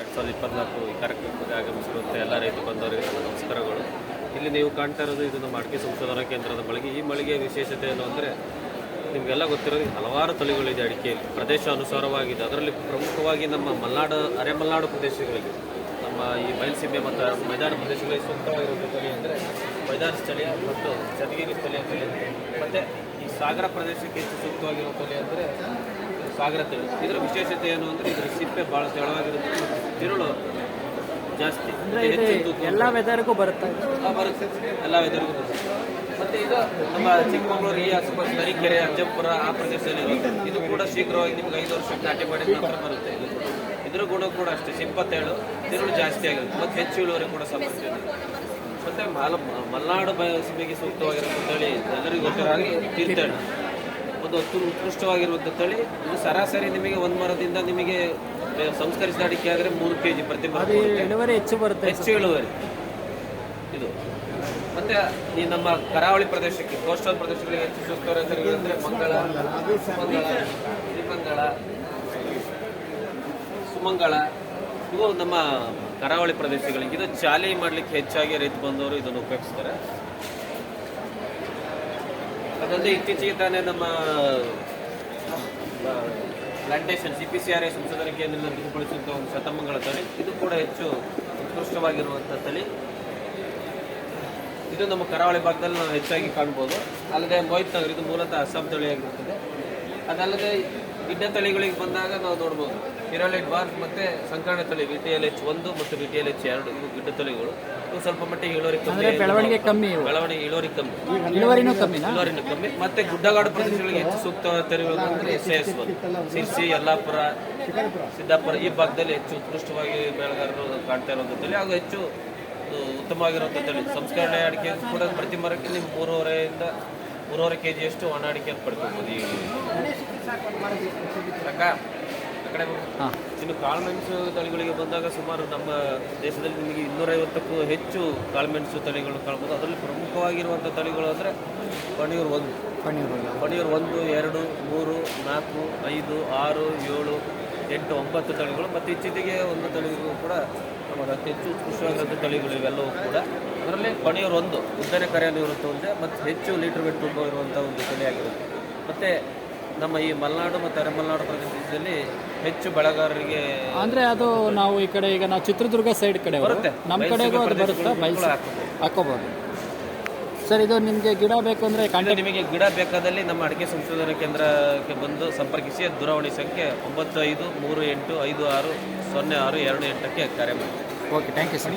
ಎರಡು ಸಾವಿರದ ಇಪ್ಪತ್ನಾಲ್ಕು ಈ ಕಾರ್ಯಕ್ರಮಕ್ಕೆ ಆಗಮಿಸಿರುವಂಥ ಎಲ್ಲ ರೈತ ಬಂದವರಿಗೆ ನನ್ನ ನಮಸ್ಕಾರಗಳು. ಇಲ್ಲಿ ನೀವು ಕಾಣ್ತಾ ಇರೋದು ಇದು ನಮ್ಮ ಅಡಿಕೆ ಸಂಶೋಧನಾ ಕೇಂದ್ರದ ಮಳಿಗೆ. ಈ ಮಳಿಗೆಯ ವಿಶೇಷತೆ ಏನು ಅಂದರೆ ನಿಮಗೆಲ್ಲ ಗೊತ್ತಿರೋದು ಹಲವಾರು ತಳಿಗಳಿದೆ ಅಡಿಕೆಯಲ್ಲಿ. ಪ್ರದೇಶ ಅನುಸಾರವಾಗಿದೆ. ಅದರಲ್ಲಿ ಪ್ರಮುಖವಾಗಿ ನಮ್ಮ ಮಲೆನಾಡು ಅರೆ ಮಲೆನಾಡು ಪ್ರದೇಶಗಳಿಗೆ ನಮ್ಮ ಈ ಬಯಲುಸೀಮೆ ಮತ್ತು ಮೈದಾನ ಪ್ರದೇಶಗಳಿಗೆ ಸೂಕ್ತವಾಗಿರುವ ತಳಿ ಅಂದರೆ ಮೈದಾನ ಸ್ಥಳೀಯ ಮತ್ತು ಚದಗಿರಿ ಸ್ಥಳೀಯ ತಳಿ ಮತ್ತು ಈ ಸಾಗರ ಪ್ರದೇಶಕ್ಕೆ ಹೆಚ್ಚು ಸೂಕ್ತವಾಗಿರುವ ತಳಿ ಅಂದರೆ ಸಾಗರ ತಳಿ. ಇದರ ವಿಶೇಷತೆ ಏನು ಅಂದರೆ ಇದರ ಸಿಪ್ಪೆ ಭಾಳ ತೆಳುವಾಗಿರುತ್ತೆ ತಿರುಳು ಜಾಸ್ತಿ. ಅಂದ್ರೆ ಇದು ಎಲ್ಲ ವೆದರ್ಗೂ ಬರುತ್ತೆ? ಬರುತ್ತೆ. ಎಲ್ಲ ವೆದರ್ಗೂ ಬರುತ್ತೆ. ಮತ್ತೆ ಇದು ನಮ್ಮ ಚಿಕ್ಕಮಗಳೂರು ಈ ಆಸುಪಾಸು ತರೀಕೆರೆ ಅಜ್ಜಂಪುರ ಆ ಪ್ರದೇಶದಲ್ಲಿ ಇರುತ್ತೆ ಇದು ಕೂಡ ಶೀಘ್ರವಾಗಿ ನಿಮ್ಗೆ ಐದು ವರ್ಷಕ್ಕೆ ನಾಟಿ ಮಾಡಿದ ನಂತರ ಬರುತ್ತೆ ಇದು. ಇದ್ರ ಗುಣ ಕೂಡ ಅಷ್ಟೇ. ಇಪ್ಪತ್ತೇಳು ತಿರುಳು ಜಾಸ್ತಿ ಆಗಿರುತ್ತೆ. ಮತ್ತು ಹೆಚ್ಚು ಇಳುವರಿ ಕೂಡ ಸಮಸ್ಯೆ ಮತ್ತೆ ಮಾಲ ಮಲೆನಾಡು ಬಯಸಿಮೆಗೆ ಸೂಕ್ತವಾಗಿರುವಂಥ ತಳಿ ಎಲ್ಲರಿಗೂ ಗೊತ್ತಿರೋ ಹಾಗೆ ತೀರ್ಥಹಳ್ಳಿ. ಒಂದು ಅತ್ಯು ಉತ್ಕೃಷ್ಟವಾಗಿರುವಂಥ ತಳಿ. ಇದು ಸರಾಸರಿ ನಿಮಗೆ ಒಂದು ಮರದಿಂದ ನಿಮಗೆ ಸಂಸ್ಕರಿಸಿದ ಅಡಿಕೆ ಆದರೆ ಮೂರು ಕೆ ಜಿ ಪ್ರತಿ ಅದು ಇಳುವರಿ ಹೆಚ್ಚು ಬರುತ್ತೆ ಹೆಚ್ಚು ಇಳುವರಿ. ಇದು. ಮತ್ತೆ ಈ ನಮ್ಮ ಕರಾವಳಿ ಪ್ರದೇಶಕ್ಕೆ ಕೋಸ್ಟಲ್ ಪ್ರದೇಶಗಳಿಗೆ ಹೆಚ್ಚು ಸೂಕ್ತವಾದ ಅಂದ್ರೆ ಮಂಗಳ ಸುಮಂಗಳ ಶ್ರೀಮಂಗಳ ಸುಮಂಗಳ ಇವು ನಮ್ಮ ಕರಾವಳಿ ಪ್ರದೇಶಗಳಿಗೆ. ಇದು ಚಾಲಿ ಮಾಡಲಿಕ್ಕೆ ಹೆಚ್ಚಾಗಿ ರೈತ ಬಂದವರು ಇದನ್ನು ಉಪಯೋಗಿಸ್ತಾರೆ. ಅದಲ್ಲದೆ ಇತ್ತೀಚೆಗೆ ತಾನೇ ನಮ್ಮ plantation C P C R A ಸಂಶೋಧನಾ ಕೇಂದ್ರದಲ್ಲಿ ಅಭಿವೃದ್ಧಿಪಡಿಸಿದಂಥ ಒಂದು ಶತಮಂಗಳ ತಳಿ. ಇದು ಕೂಡ ಹೆಚ್ಚು ಉತ್ಕೃಷ್ಟವಾಗಿರುವಂಥ ತಳಿ ಇದು ನಮ್ಮ ಕರಾವಳಿ ಭಾಗದಲ್ಲಿ ನಾವು ಹೆಚ್ಚಾಗಿ ಕಾಣ್ಬೋದು. ಅಲ್ಲದೆ ಮೋಹಿತ್ ನಗರ್ ಇದು ಮೂಲತಃ ಅಸ್ಸಾಂ ತಳಿಯಾಗಿರುತ್ತದೆ. ಅದಲ್ಲದೆ ಗಿಡ್ಡ ತಳಿಗಳಿಗೆ ಬಂದಾಗ ನಾವು ನೋಡ್ಬೋದು. ಹಿರೋಲೈಟ್ ಬಾರ್ಕ್ ಮತ್ತೆ ಸಂಕರಣ ತಳಿ ವಿ ಟಿ ಎಲ್ ಎಚ್ ಒಂದು ಮತ್ತು ವಿ ಟಿ ಎಲ್ ಎಚ್ ಎರಡು. ಇವು ಗಿಡ್ಡ ತಳಿಗಳು. ಇವು ಸ್ವಲ್ಪ ಮಟ್ಟಿಗೆ ಇಳುವರಿ ಕಮ್ಮಿ ಬೆಳವಣಿಗೆ ಕಮ್ಮಿ ಬೆಳವಣಿಗೆ ಇಳುವರಿ ಕಮ್ಮಿ. ಇಳುವರಿನೂ ಕಮ್ಮಿ ಇಳುವರಿನೂ ಕಮ್ಮಿ. ಮತ್ತೆ ಗುಡ್ಡಗಾಡು ಪ್ರದೇಶಗಳಿಗೆ ಹೆಚ್ಚು ಸೂಕ್ತವಾದ ತಳಿಗಳು ಅಂದ್ರೆ ಎಸ್ ಎಸ್ ಸಿರ್ಸಿ ಯಲ್ಲಾಪುರ ಸಿದ್ದಾಪುರ ಈ ಭಾಗದಲ್ಲಿ ಹೆಚ್ಚು ಉತ್ಕೃಷ್ಟವಾಗಿ ಬೆಳೆಗಾರರು ಕಾಣ್ತಾ ಇರುವಂಥ ತಳಿ. ಹಾಗೂ ಹೆಚ್ಚು ಉತ್ತಮವಾಗಿರುವಂಥ ತಳಿ. ಸಂಸ್ಕರಣೆ ಅಡಿಕೆ ಕೂಡ ಪ್ರತಿ ಮರಕ್ಕೆ ನೀವು ಮೂರುವರೆಯಿಂದ ಮೂರುವರೆ ಕೆ ಜಿಯಷ್ಟು ಒಣ ಅಡಿಕೆಯನ್ನು ಪಡ್ಕೊಬೋದು ಈ ಅಕ್ಕ, ಆ ಕಡೆ ಬರು. ಹಾಂ. ಇನ್ನು ಕಾಳುಮೆಣಸು ತಳಿಗಳಿಗೆ ಬಂದಾಗ ಸುಮಾರು ನಮ್ಮ ದೇಶದಲ್ಲಿ ನಿಮಗೆ ಇನ್ನೂರೈವತ್ತಕ್ಕೂ ಹೆಚ್ಚು ಕಾಳುಮೆಣಸು ತಳಿಗಳು ಕಾಣ್ಬೋದು. ಅದರಲ್ಲಿ ಪ್ರಮುಖವಾಗಿರುವಂಥ ತಳಿಗಳು ಅಂದರೆ ಪಣಿಯೂರು ಒಂದು. ಪಣಿಯೂರು ಪಣಿಯೂರು ಒಂದು ಎರಡು ಮೂರು ನಾಲ್ಕು ಐದು ಆರು ಏಳು ಎಂಟು ಒಂಬತ್ತು ತಳಿಗಳು. ಮತ್ತು ಇತ್ತೀಚೆಗೆ ಒಂದು ತಳಿಗಳು ಕೂಡ ನಮಗೆ ಅತಿ ಹೆಚ್ಚು ಉತ್ಕೃಷ್ಟವಾದಂಥ ತಳಿಗಳು ಇವೆಲ್ಲವೂ ಕೂಡ. ಅದರಲ್ಲಿ ಪಣಿಯೂರು ಒಂದು. ಉದ್ದನೆ ಕರೆಯಲ್ಲಿರುವಂಥ ಒಂದೇ ಮತ್ತು ಹೆಚ್ಚು ಲೀಟರ್ ವೇಟ್ ತುಂಬ ಇರುವಂಥ ಒಂದು ತಳಿಯಾಗಿರುತ್ತೆ ಮತ್ತು ನಮ್ಮ ಈ ಮಲೆನಾಡು ಮತ್ತು ಅರೆಮಲೆನಾಡು ಪ್ರದೇಶದಲ್ಲಿ ಹೆಚ್ಚು ಬೆಳೆಗಾರರಿಗೆ ಅಂದರೆ ಅದು ನಾವು ಈ ಕಡೆ ಈಗ ನಾವು ಚಿತ್ರದುರ್ಗ ಸೈಡ್ ಕಡೆ ಬರುತ್ತೆ. ನಮ್ಮ ಕಡೆಗೂ ಅದು ಬರುತ್ತಾ? ಕೂಡ ಹಾಕೋಬಹುದು ಸರ್ ಇದು ನಿಮಗೆ ಗಿಡ ಬೇಕು ಅಂದರೆ ನಿಮಗೆ ಗಿಡ ಬೇಕಾದಲ್ಲಿ ನಮ್ಮ ಅಡಿಕೆ ಸಂಶೋಧನಾ ಕೇಂದ್ರಕ್ಕೆ ಬಂದು ಸಂಪರ್ಕಿಸಿ. ದೂರವಾಣಿ ಸಂಖ್ಯೆ ಒಂಬತ್ತು ಐದು ಮೂರು ಎಂಟು ಐದು ಆರು ಸೊನ್ನೆ ಆರು ಎರಡು ಎಂಟಕ್ಕೆ ಕರೆ ಮಾಡಿ. Okay thank you sir